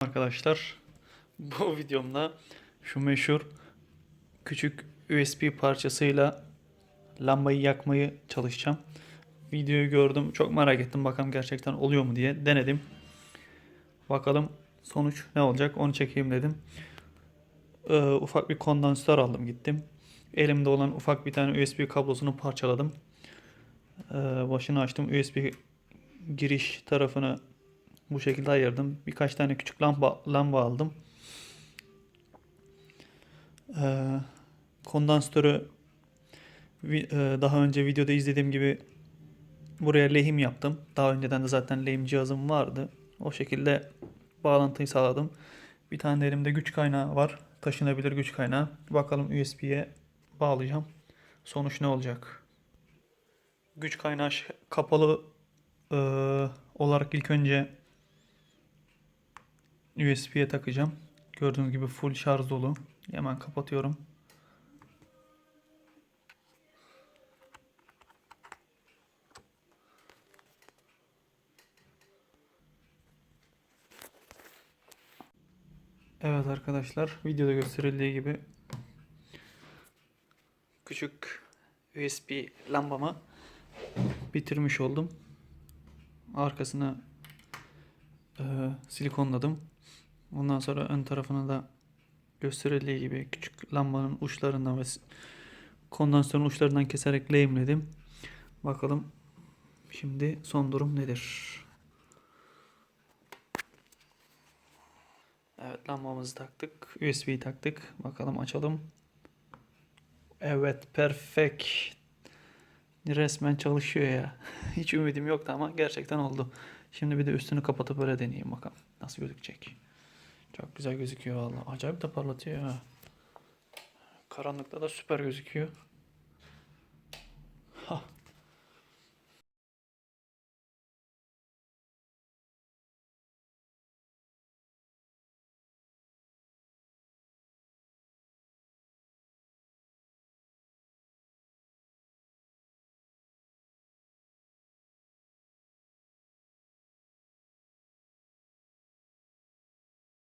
arkadaşlar. Bu videomda şu meşhur küçük USB parçasıyla lambayı yakmayı çalışacağım. Videoyu gördüm. Çok merak ettim bakalım gerçekten oluyor mu diye denedim. Bakalım sonuç ne olacak onu çekeyim dedim. Ee, ufak bir kondansatör aldım gittim. Elimde olan ufak bir tane USB kablosunu parçaladım. Ee, başını açtım. USB giriş tarafını bu şekilde ayırdım. Birkaç tane küçük lamba lamba aldım. Ee, kondansatörü e, daha önce videoda izlediğim gibi buraya lehim yaptım. Daha önceden de zaten lehim cihazım vardı. O şekilde bağlantıyı sağladım. Bir tane de elimde güç kaynağı var. Taşınabilir güç kaynağı. Bakalım USB'ye bağlayacağım. Sonuç ne olacak? Güç kaynağı kapalı e, olarak ilk önce USB'ye takacağım. Gördüğünüz gibi full şarj dolu. Hemen kapatıyorum. Evet arkadaşlar videoda gösterildiği gibi küçük USB lambamı bitirmiş oldum. Arkasına e, silikonladım. Ondan sonra ön tarafına da gösterildiği gibi küçük lambanın uçlarından ve kondansatörün uçlarından keserek lehimledim. Bakalım şimdi son durum nedir? Evet lambamızı taktık. USB'yi taktık. Bakalım açalım. Evet perfect. Resmen çalışıyor ya. Hiç ümidim yoktu ama gerçekten oldu. Şimdi bir de üstünü kapatıp böyle deneyeyim bakalım. Nasıl gözükecek. Çok güzel gözüküyor vallahi. Acayip de parlatıyor ha. Karanlıkta da süper gözüküyor.